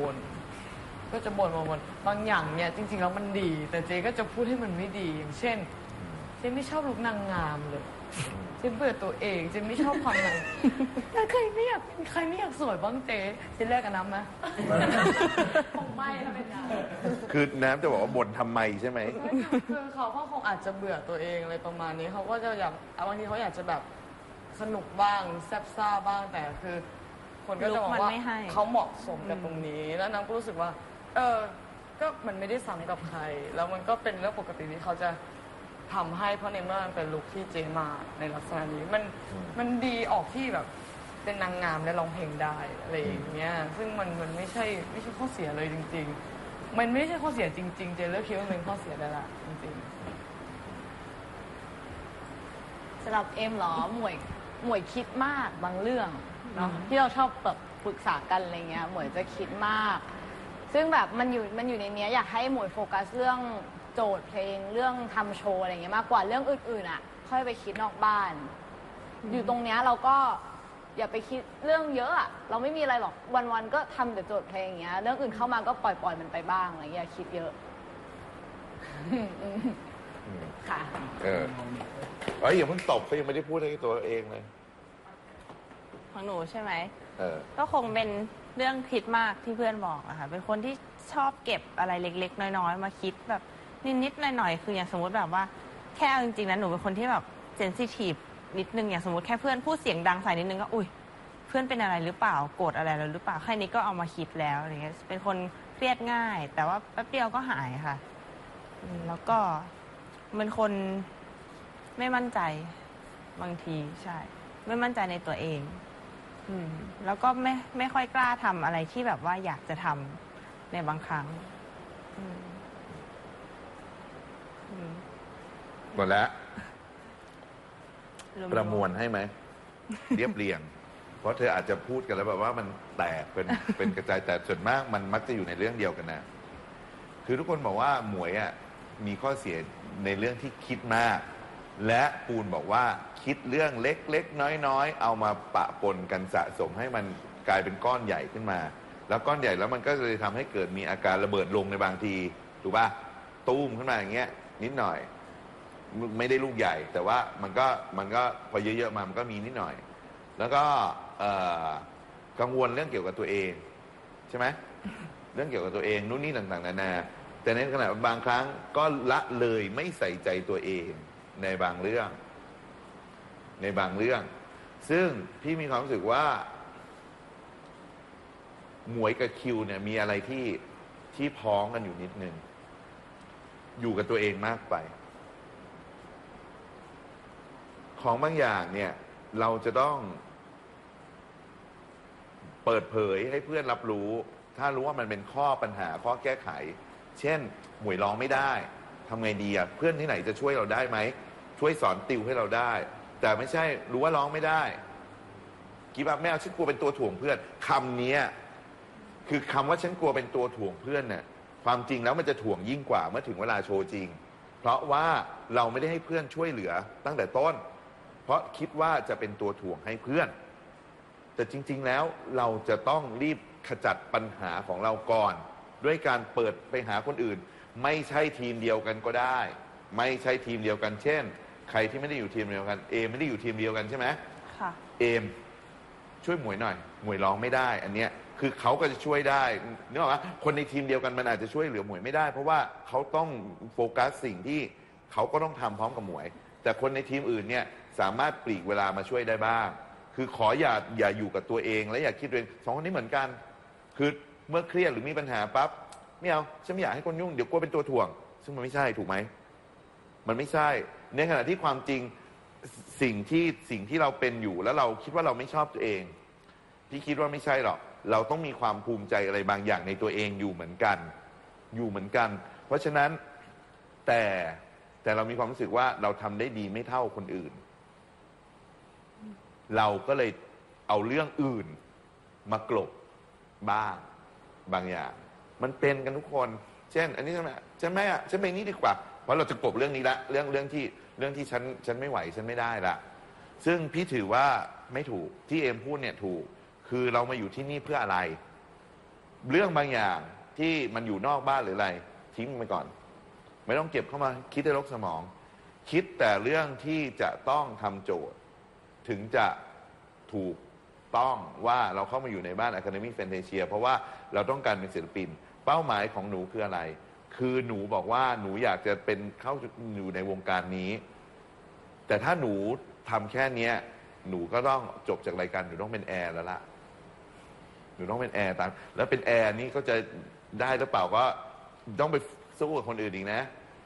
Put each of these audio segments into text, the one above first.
วนๆก็จะบ่นบ่นๆบางอย่างเนี่ยจริงๆแล้วมันดี แต่เจก็จะพูดให้มันไม่ดีอย่างเช่น เจไม่ชอบลุกนางงามเลยเจเบื่อตัวเองเจไม่ชอบความนางแล้วใครไม่อยากเป็นใครไม่อยากสวยบ้างเจเจแรกกันน้ำไหมคงไม่ถ้าเป็นน้ำคือน้ำจะบอกว่าบ่นทำไมใช่ไหม คือเขาก็คงอาจจะเบื่อตัวเองอะไรประมาณนี้เขาก็จะอยากบางทีเขาอยากจะแบบสนุกบ้างแซบซ่าบ้างแต่คือ คนก็จะบอกลุคมันว่าไม่ให้ เขาเหมาะสมกับตรงนี้ แล้วน้ำก็รู้สึกว่า เออ ก็มันไม่ได้ซ้ำกับใคร แล้วมันก็เป็นเรื่องปกติที่เขาจะทำให้เพราะในเมื่อมันเป็นลุคที่เจมาในลักษณะนี้มันมันดีออกที่แบบเป็นนางงามและร้องเพลงได้อะไรอย่างเงี้ยซึ่งมันมันไม่ใช่ไม่ใช่ข้อเสียเลยจริง ๆ มันไม่ใช่ข้อเสียจริงๆเจเลิกคิดว่ามันเป็นข้อเสียได้ละจริง ๆ สำหรับเอ็มเหรอหมวยหมวยคิดมากบางเรื่อง เนาะที่เราชอบแบบปรึกษากันอะไรเงี้ยหมวยจะคิดมาก ซึ่งแบบมันอยู่มันอยู่ในเนี้ยอยากให้หมวยโฟกัสเรื่องโจทย์เพลงเรื่องทำโชว์อะไรเงี้ยมากกว่าเรื่องอื่นๆอะ ค่อยไปคิดนอกบ้าน อยู่ตรงเนี้ยเราก็อย่าไปคิดเรื่องเยอะอะเราไม่มีอะไรหรอกวันๆก็ทำแต่โจทย์เพลงอย่างเงี้ยเรื่องอื่นเข้ามาก็ปล่อยปล่อยๆมันไปบ้างอะไรเงี้ยอย่าคิดเยอะค่ะ เออเอ้ยอย่าเพิ่งตบเขายังไม่ได้พูดให้ตัวเองเลย ของหนูใช่ไหม เออ ก็คงเป็นเรื่องคิดมากที่เพื่อนบอกอะค่ะ เป็นคนที่ชอบเก็บอะไรเล็ก ๆ น้อยๆ มาคิดแบบนิดๆหน่อยๆ คืออย่างสมมติแบบว่าแค่เอาจริงๆนะหนูเป็นคนที่แบบเซนซิทีฟนิดนึงอย่างสมมติแค่เพื่อนพูดเสียงดังใส่นิดนึงก็อุ้ยเพื่อนเป็นอะไรหรือเปล่าโกรธอะไรเราหรือเปล่าแค่นี้ก็เอามาคิดแล้วอะไรเงี้ยเป็นคนเครียดง่าย แต่ว่าแป๊บเดียวก็หายค่ะอืมแล้วก็เป็นคนไม่มั่นใจบางทีใช่ ไม่มั่นใจในตัวเอง อืมแล้วก็ไม่ไม่ค่อยกล้าทำอะไรที่แบบว่าอยากจะทำในบางครั้งอืมอืมหมดแล้ว วๆประมวลให้ไหม เรียบเรียง เพราะเธออาจจะพูดกันแล้วแบบว่ามันแตกเป็น เป็นกระจายแต่ส่วนมากมันมักจะอยู่ในเรื่องเดียวกันนะ คือทุกคนบอกว่าหมวยอะมีข้อเสียในเรื่องที่คิดมาก และปูนบอกว่าคิดเรื่องเล็กๆ น้อยๆ เอามาปะปนกันสะสมให้มันกลายเป็นก้อนใหญ่ขึ้นมา แล้วก้อนใหญ่แล้วมันก็เลยทำให้เกิดมีอาการระเบิดลงในบางทีถูกป่ะตู้มขึ้นมาอย่างเงี้ยนิดหน่อย ไม่ได้ลูกใหญ่ แต่ว่ามันก็มันก็พอเยอะๆมามันก็มีนิดหน่อย แล้วก็เอ่อกังวลเรื่องเกี่ยวกับตัวเอง ใช่ไหมเรื่องเกี่ยวกับตัวเองนู่นนี่ต่างๆนานาแต่ในขณะบางครั้งก็ละเลยไม่ใส่ใจตัวเอง ในบางเรื่อง ในบางเรื่อง ซึ่งพี่มีความรู้สึกว่า หมวยกับคิวเนี่ยมีอะไรที่ที่พ้องกันอยู่นิดนึง อยู่กับตัวเองมากไป ของบางอย่างเนี่ย เราจะต้อง เปิดเผยให้เพื่อนรับรู้ ถ้ารู้ว่ามันเป็นข้อปัญหาข้อแก้ไข เช่น หมวยร้องไม่ได้ทำไงดีอะเพื่อนที่ไหนจะช่วยเราได้ไหม ช่วยสอนติวให้เราได้ แต่ไม่ใช่รู้ว่าร้องไม่ได้กีบับแมวฉันกลัวเป็นตัวถ่วงเพื่อนคำนี้คือคำว่าฉันกลัวเป็นตัวถ่วงเพื่อนเนี่ยความจริงแล้วมันจะถ่วงยิ่งกว่าเมื่อถึงเวลาโชว์จริง เพราะว่าเราไม่ได้ให้เพื่อนช่วยเหลือตั้งแต่ต้น เพราะคิดว่าจะเป็นตัวถ่วงให้เพื่อน แต่จริง ๆแล้วเราจะต้องรีบขจัดปัญหาของเราก่อน ด้วยการเปิดไปหาคนอื่น ไม่ใช่ทีมเดียวกันก็ได้ ไม่ใช่ทีมเดียวกันเช่น ใครที่ไม่ได้อยู่ทีมเดียวกัน เอมไม่ได้อยู่ทีมเดียวกันใช่ไหมค่ะ เอมช่วยหมวยหน่อย หมวยร้องไม่ได้ อันเนี้ยคือเขาก็จะช่วยได้นึกออกไหมคนในทีมเดียวกันมันอาจจะช่วยเหลือหมวยไม่ได้ เพราะว่าเขาต้องโฟกัสสิ่งที่เขาก็ต้องทำพร้อมกับหมวย แต่คนในทีมอื่นเนี่ยสามารถปลีกเวลามาช่วยได้บ้าง คือขออย่าอย่าอยู่กับตัวเอง และอย่าคิดตัวเองสองคนนี้เหมือนกัน คือเมื่อเครียดหรือมีปัญหาปั๊บไม่เอาฉันไม่อยากให้คนยุ่งเดี๋ยวกลัวเป็นตัวถ่วง ซึ่งมันไม่ใช่ถูกไหม มันไม่ใช่ ในขณะที่ความจริงสิ่งที่สิ่งที่เราเป็นอยู่แล้วเราคิดว่าเราไม่ชอบตัวเอง พี่คิดว่าไม่ใช่หรอกเราต้องมีความภูมิใจอะไรบางอย่างในตัวเองอยู่เหมือนกัน อยู่เหมือนกัน เพราะฉะนั้นแต่แต่เรามีความรู้สึกว่าเราทำได้ดีไม่เท่าคนอื่น เราก็เลยเอาเรื่องอื่นมากลบบ้างบางอย่าง มันเป็นกันทุกคน เช่น อันนี้ใช่ไหมฉันไม่ะฉันไปนี้ดีกว่า เพราะเราจะกลบเรื่องนี้ละ เรื่องเรื่องที่ เรื่องที่ฉันฉันไม่ไหวฉันไม่ได้ละซึ่งพี่ถือว่าไม่ถูกที่เอมพูดเนี่ยถูกคือเรามาอยู่ที่นี่เพื่ออะไร เรื่องบางอย่างที่มันอยู่นอกบ้านหรืออะไร ทิ้งมันไปก่อน ไม่ต้องเก็บเข้ามาคิดในรกสมอง คิดแต่เรื่องที่จะต้องทำโจทย์ ถึงจะถูกต้องว่าเราเข้ามาอยู่ในบ้าน Academy Fantasia เพราะว่าเราต้องการเป็นศิลปิน เป้าหมายของหนูคืออะไร คือหนูบอกว่าหนูอยากจะเป็นเข้าอยู่ในวงการนี้ แต่ถ้าหนูทำแค่เนี้ย หนูก็ต้องจบจากรายการหนูต้องเป็นแอร์แล้วล่ะ หนูต้องเป็นแอร์ตามแล้วเป็นแอร์นี่ก็จะได้หรือเปล่าก็ต้องไปสู้กับคนอื่นอีกนะ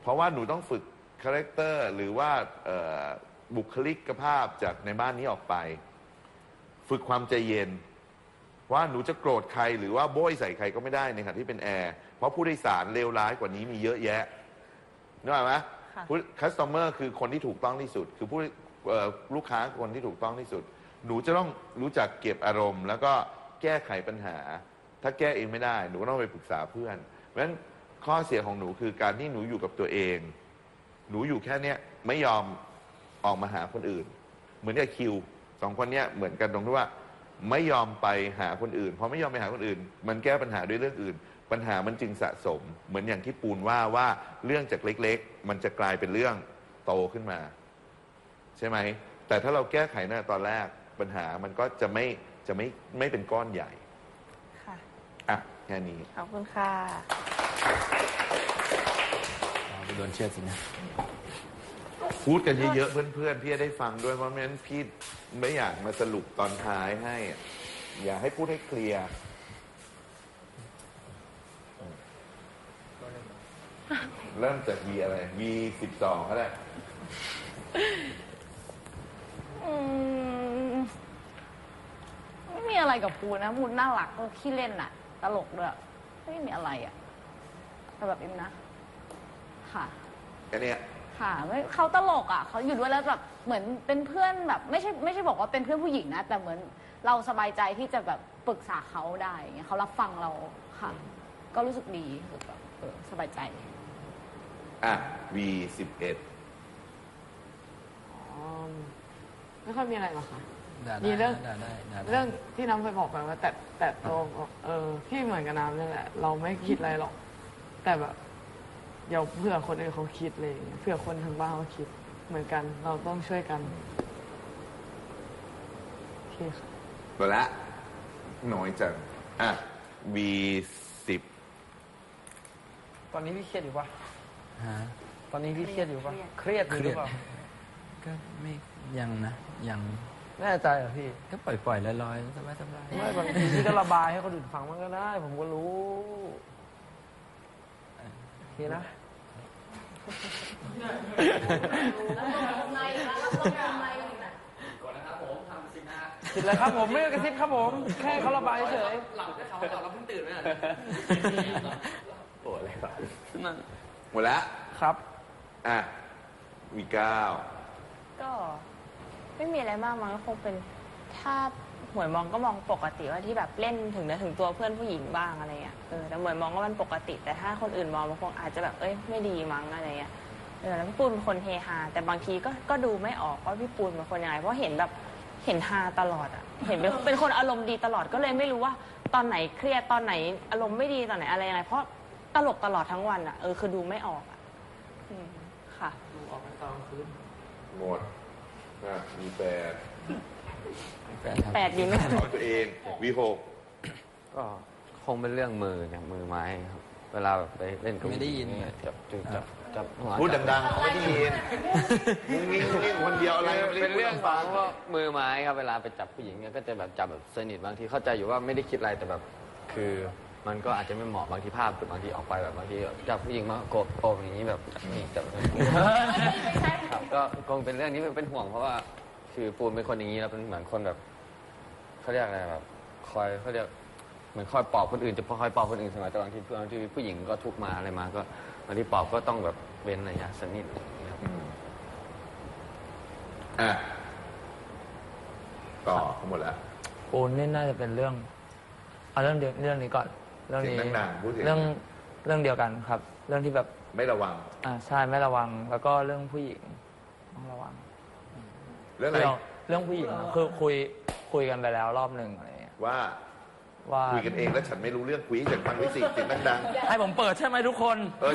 เพราะว่าหนูต้องฝึกคาแรคเตอร์หรือว่าเอ่อบุคลิกภาพจากในบ้านนี้ออกไป ฝึกความใจเย็น ว่าหนูจะโกรธใครหรือว่าโบยใส่ใครก็ไม่ได้ในขณะที่เป็นแอร์เพราะผู้โดยสารเลวร้ายกว่านี้มีเยอะแยะนึกออกไหมค่ะผู้คัสตอมเมอร์คือคนที่ถูกต้องที่สุด คือผู้เอ่อลูกค้าคือคนที่ถูกต้องที่สุด หนูจะต้องรู้จักเก็บอารมณ์ แล้วก็แก้ไขปัญหา ถ้าแก้เองไม่ได้ หนูก็ต้องไปปรึกษาเพื่อน เพราะฉะนั้นข้อเสียของหนูคือการที่หนูอยู่กับตัวเอง หนูอยู่แค่เนี้ยไม่ยอมออกมาหาคนอื่น เหมือนกับคิวสองคนเนี้ยเหมือนกันตรงที่ว่า ไม่ยอมไปหาคนอื่นพอไม่ยอมไปหาคนอื่น มันแก้ปัญหาด้วยเรื่องอื่น ปัญหามันจึงสะสม เหมือนอย่างที่ปูนว่าว่าเรื่องจากเล็ก ๆ มันจะกลายเป็นเรื่องโตขึ้นมา ใช่ไหม แต่ถ้าเราแก้ไขหน้าตอนแรกปัญหามันก็จะไม่จะไม่ไม่เป็นก้อนใหญ่ค่ะอะแค่นี้ขอบคุณค่ะเอาไปโดนเชือดสินะพูดกันเยอะๆเพื่อนๆพี่จะได้ฟังด้วยเพราะไม่งั้นพี่ ไม่อยากมาสรุปตอนท้ายให้อะอยากให้พูดให้เคลียร์เริ่มจาก V อะไร V สิบสองก็ได้ อืมไม่มีอะไรกับปูนะปูน่ารักก็ขี้เล่นน่ะ ตลกด้วยไม่มีอะไรอะสำหรับเอ็มนะ ค่ะ แค่เนี้ย ค่ะไม่เขาตลกอะ เขาอยู่ด้วยแล้วแบบ เหมือนเป็นเพื่อนแบบไม่ใช่ไม่ใช่บอกว่าเป็นเพื่อนผู้หญิงนะ แต่เหมือนเราสบายใจที่จะแบบปรึกษาเขาได้อย่างเงี้ยเขารับฟังเราค่ะ ก็รู้สึกดีรู้สึกแบบเออสบายใจอะ V สิบเอ็ดอ๋อไม่ค่อยมีอะไรหรอกค่ะ ด่ามีได้เรื่อง ด่าได้ด่าได้ เรื่องที่น้ำเคยบอกไปว่า แต่แต่โตเออพี่เหมือนกับน้ำนี่แหละ เราไม่คิดอะไรหรอก แต่แบบเดี๋ยวเผื่อคนอื่นเขาคิดเลยางเงี้ยเผื่อคนทางบ้านเขาคิด เหมือนกัน เราต้องช่วยกันโอเคค่ะหมดละน้อยจัง อะ V สิบตอนนี้พี่เครียดอยู่ปะฮะตอนนี้พี่เครียดอยู่ปะเครียดอยู่หรือเปล่าก็ไม่ยังนะ ยังแน่ใจเหรอพี่ก็ปล่อยปล่อยๆลอยๆสบายสบายไม่บางทีพี่ก็ระบายให้คนอื่นฟังมันก็ได้ ผมก็รู้โอเคนะ ผิดเลยครับผมไม่ได้กระซิบครับผม แค่เขาระบายเฉยโอ้อะไรแบบหมดละครับ อะ V เก้าก็ไม่มีอะไรมากมันก็คงเป็นถ้า หมวยมองก็มองปกติว่าที่แบบเล่นถึงเนื้อถึงตัวเพื่อนผู้หญิงบ้างอะไรเงี้ยเออแต่หมวยมองว่ามันปกติ แต่ถ้าคนอื่นมองมันคงอาจจะแบบเอ้ยไม่ดีมั้งอะไรเงี้ยเออแล้วพี่ปูนเป็นคนเฮฮาแต่บางทีก็ก็ดูไม่ออกว่าพี่ปูนเป็นคนยังไงเพราะเห็นแบบเห็นฮาตลอดอะเห็นเป็นเป็นคนอารมณ์ดีตลอดก็เลยไม่รู้ว่าตอนไหนเครียดตอนไหนอารมณ์ไม่ดีตอนไหนอะไรยังไงเพราะตลกตลอดทั้งวันอะเออคือดูไม่ออกอะอืมค่ะ ดูออกไปตอนคืนหมดอะ V แปด แฟนครับแปดดีไหมของตัวเอง V หกก็คงเป็นเรื่องมือเนี่ยมือไม้ครับ เวลาแบบไปเล่นกับไม่ได้ยินผู้หญิงเจับจุจับจับหัวพูดจับดังๆเขาไม่ได้ยินนิ่งๆนิ่งๆคนเดียวอะไรไม่ได้เป็นเรื่องพูดฟัดังว่ามือไม้ครับเวลาไปจับผู้หญิงเนี่ยก็จะแบบจับแบบสนิทบางทีเข้าใจอยู่ว่าไม่ได้คิดอะไรแต่แบบคือมันก็อาจจะไม่เหมาะบางทีภาพบางทีออกไปแบบบางทีจับผู้หญิงมาโกบโกบอย่างนี้แบบนี่จับครับก็คงเป็นเรื่องนี้เป็นห่วงเพราะว่า คือปูนเป็นคนอย่างนี้แล้วเป็นเหมือนคนแบบเขาเรียกอะไรแบบคอยเขาเรียกเหมือนคอยปลอบคนอื่นจะคอยปลอบคนอื่นเสมอแต่บางทีบางทีผู้หญิงก็ทุกข์มาอะไรมาก็บางทีปลอบก็ต้องแบบเว้นระยะสักนิดนะครับอืมอะต่อทั้งหมดแล้วปูนนี่น่าจะเป็นเรื่องเอาเรื่องเดียวเรื่องนี้ก่อน เรื่องนี้เสียงดังๆพูดเสียงดัง เรื่องเรื่องเดียวกันครับ เรื่องที่แบบ ไม่ระวัง อ่าใช่ไม่ระวังแล้วก็เรื่องผู้หญิงต้องระวัง เรื่องอะไร เรื่องเรื่องผู้หญิงคือคุยคุยกันไปแล้วรอบหนึ่งอะไรเงี้ยว่าว่าคุยกันเองแล้วฉันไม่รู้เรื่องคุยให้ฉันฟังไม่สิเสียงดังให้ผมเปิดใช่ไหมทุกคน ๆเออ